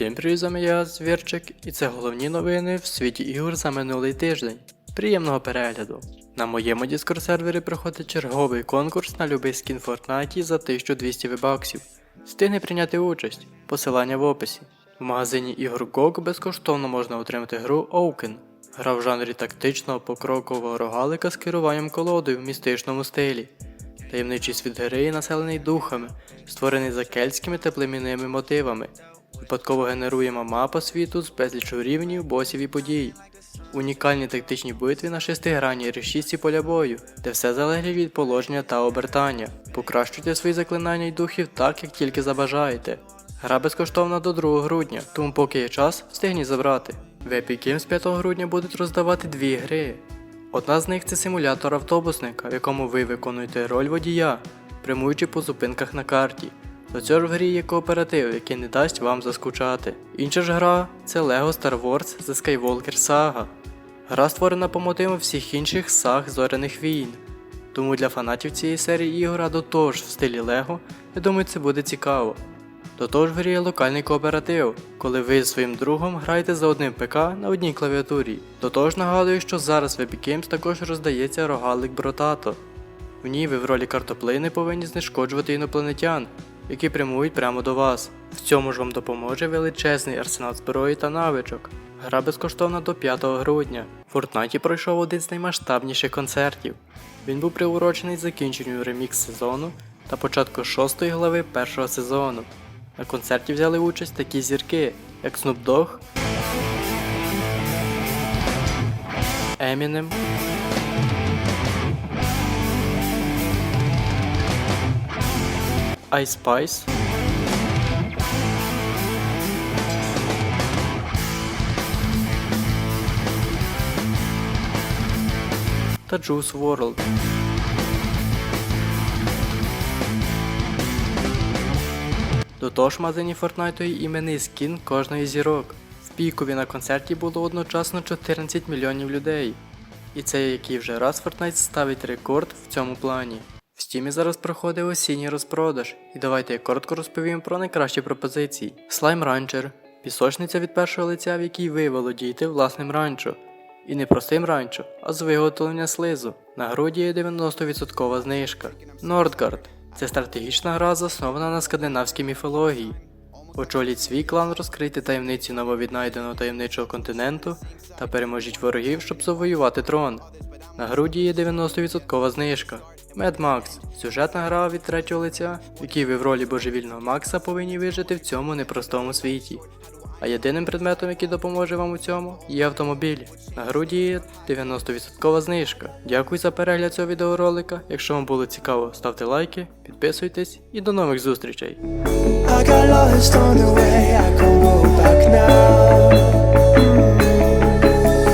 Всім привіт, з вами я, Звірчик, і це головні новини в світі ігор за минулий тиждень. Приємного перегляду! На моєму Discord сервері проходить черговий конкурс на любий скін Fortnite за 1200 вебаксів. Встигни прийняти участь. Посилання в описі. В магазині ігор GOG безкоштовно можна отримати гру Oaken. Гра в жанрі тактичного покрокового рогалика з керуванням колодою в містичному стилі. Таємничий світ гри населений духами, створений за кельтськими та племінними мотивами. Випадково генеруємо мапа світу з безлічу рівнів, босів і подій. Унікальні тактичні битви на шестигранній решітці поля бою, де все залежить від положення та обертання. Покращуйте свої заклинання й духів так, як тільки забажаєте. Гра безкоштовна до 2 грудня, тому поки є час, встигніть забрати. В Epic Games 5 грудня будуть роздавати дві гри. Одна з них це симулятор автобусника, в якому ви виконуєте роль водія, прямуючи по зупинках на карті. До цього ж в грі є кооператив, який не дасть вам заскучати. Інша ж гра це LEGO Star Wars The Skywalker Saga. Гра створена по мотивам всіх інших саг зоряних війн. Тому для фанатів цієї серії ігор, а до того ж в стилі LEGO, я думаю, це буде цікаво. До того ж в грі є локальний кооператив, коли ви зі своїм другом граєте за одним ПК на одній клавіатурі. До того ж нагадую, що зараз в Epic Games також роздається рогалик Бротато. В ній ви в ролі картоплини повинні знешкоджувати інопланетян, які прямують прямо до вас. В цьому ж вам допоможе величезний арсенал зброї та навичок. Гра безкоштовна до 5 грудня. В Фортнайті пройшов один з наймасштабніших концертів. Він був приурочений закінченню ремікс сезону та початку шостої глави першого сезону. На концерті взяли участь такі зірки, як Snoop Dogg, Eminem, Ice Spice, та Juice WRLD. До того ж магазині Fortnite іменний скін кожної зірок. В пікові на концерті було одночасно 14 мільйонів людей. І це який вже раз Fortnite ставить рекорд в цьому плані. В стімі зараз проходить осінній розпродаж, і давайте я коротко розповім про найкращі пропозиції. Slime Rancher – пісочниця від першого лиця, в якій ви володієте власним ранчо. І не простим ранчо, а з виготовлення слизу. На груді є 90% знижка. Nordgard – це стратегічна гра, заснована на скандинавській міфології. Очоліть свій клан, розкрийте таємниці нововіднайденого таємничого континенту та переможіть ворогів, щоб завоювати трон. На груді є 90% знижка. Mad Max, сюжетна гра від третього лиця, в ви в ролі божевільного Макса повинні вижити в цьому непростому світі. А єдиним предметом, який допоможе вам у цьому, є автомобіль. На груді є 90% знижка. Дякую за перегляд цього відеоролика. Якщо вам було цікаво, ставте лайки, підписуйтесь і до нових зустрічей. I got lost on the way, I can't go back now.